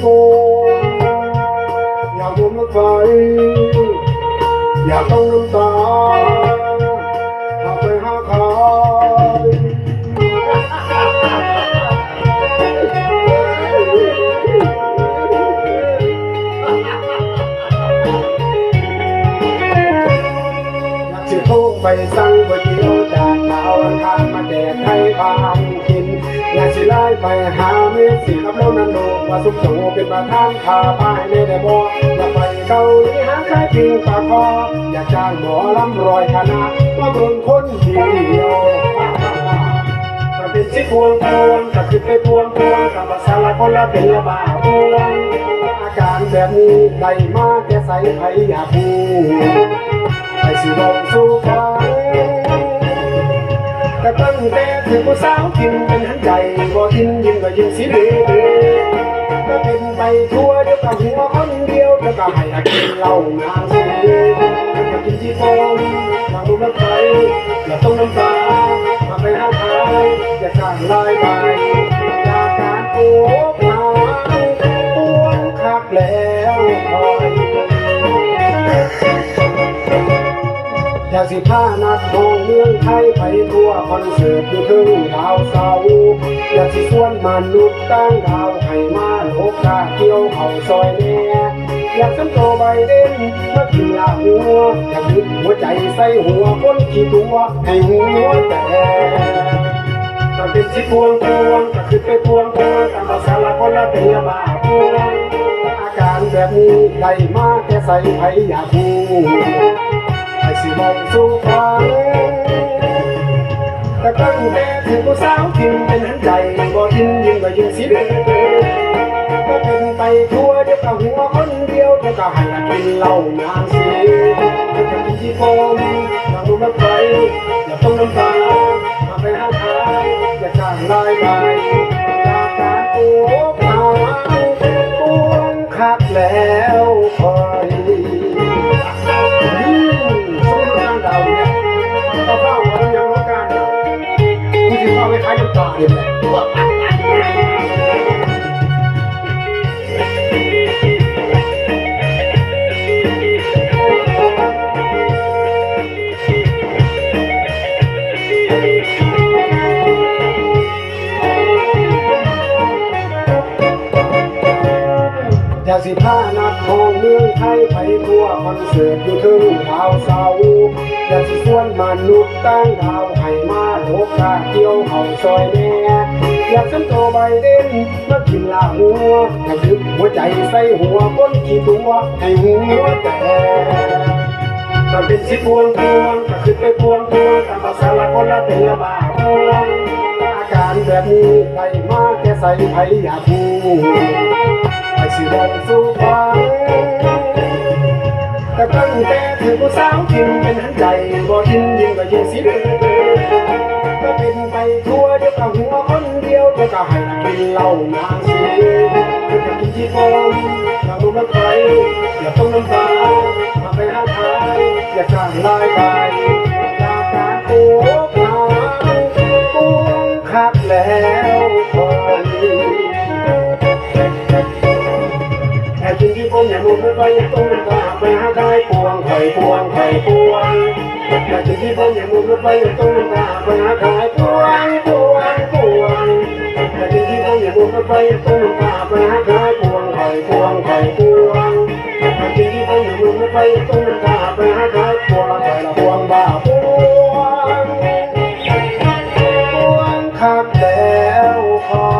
โอยากโดนรถไฟอยากต้องน้ำตาหากไปหาเขาอยากสิโทรไปสั่งก๋วยเตี๋ยวจาเดาวอังคานมาแดกไทยบาง อยากสิไล่ไปหาเมสสิกับโรนัลโดว่าสุขโสเป็นประธานพาป้ายในแต่บอกอยากไปเกาหลีหาใครพิงปากคออยากจ้างหมอลำรอยคณะมาเบิ่งคนเดียวถ้าเป็นสิพวงพวงถ้าคือไปพวงพวงกับภาษาละคนละเป็นละบาพวงอาการแบบนี้ได้มาแค่ใส่ไผอยากพูไปสิบอกสู้ฟังก็ตั้งแต่ถึงผู้สาวกินเป็นหันใจบ่กิน ยิ้มก็ยิ้มสีเดือก็เป็นไปทั่วเดียวกับหัวคนเดียวแล้วก็ให้อากินเหล้างานสีก็กินที่ฟองทางลูกรถไฟอย่าต้องน้ำตามาไปหาทายอย่าสร้างลายไปจากการโอ้พาปวงคักแล้วคอ อยากสิพานักท่องเมืองไทยไปทั่วคอนเสิร์ตอยู่ถึงดาวเสาร์อยากสิชวนมนุษย์ตั้งดาวให้มาโลกกาเที่ยวเขาซอยแน่อยากสัมโตใบเด่นมากินลาหัวอยากยึดหัวใจใส่หัวคนขี้ตัวให้หัวแต่ก็เป็นสิพวงพวงก็คือไปพวงพวงตามภาษาละคนละเป็นละบาพวงอาการแบบนี้ได้มาแค่ใส่ไผอยากรู้ไอ้ สิบอกสู้ฟังแต่ตั้งแต่ถึงผู้สาวกินเป็นหันใจบ่ยินยิ่งกว่ายิ่งสิเดือก็เป็นไปทั่วเดียวกับหัวคนเดียวเดียวก็ให้กินเหล้านางสีจะกินที่ฟมทางลูกรถไฟอย่าต้องน้ำตามาไปหาทายอย่าสร้างรายได้ ขายน้ำตาเนี่ยแหละอยากสิพานักทองเมืองไทยไปทั่วคอนเสิร์ตอยู่ถึงดาวเสาร์อยากสิชวนมนุษย์ตั้งดาวให้มา โลกกาเที่ยวเขาซอยแน่อยากสันโตใบเด่นมากินลาหัวอยากยึดหัวใจใส่หัวคนกี่ตัวให้หัวแต่ถ้าเป็นสิบพวงพวงก็คือไปพวงพวงตามภาษาละคนละเป็นละบาพวงอาการแบบนี้ได้มาแค่ใส่ไผอยาบูไอ้สิบอกสู้ฟังแต่ตั้งแต่ถึงผู้สาวกินเป็นหันใจบ่กินยิ่งกว่ายิ่งสิเก็เป็นไปทั่วเดียวกับหัวคนเดียวเดียวก็ให้กินเหล้านางสีคือจะกินที่ฟมทางลูกรถไฟอย่าต้องน้ำตามาไปหาทายอย่าสร้างรายได้จากการโอ้พาปวงคักแล้วคอยแต่จริงที่ผมอยากมุ่งไปยังต้องตาไปหาได้ปวงไข่ปวงไข่ปวง อยากจะที่พ่ออย่ามุงไปอยู่ตรงหน้าปัาขายป่วยป่วยป่วยอยากจะที่พ่ออย่ามุงไปอยู่ตรงหน้าปัาขายพวงไข่ป่วงไข่ป่วงอยากจะที่พ่ออย่ามุงไปอยู่ตรงหน้าปัญหาขายป่วงไข่ละป่วงบ้าพวงพวงขักแล้วพอ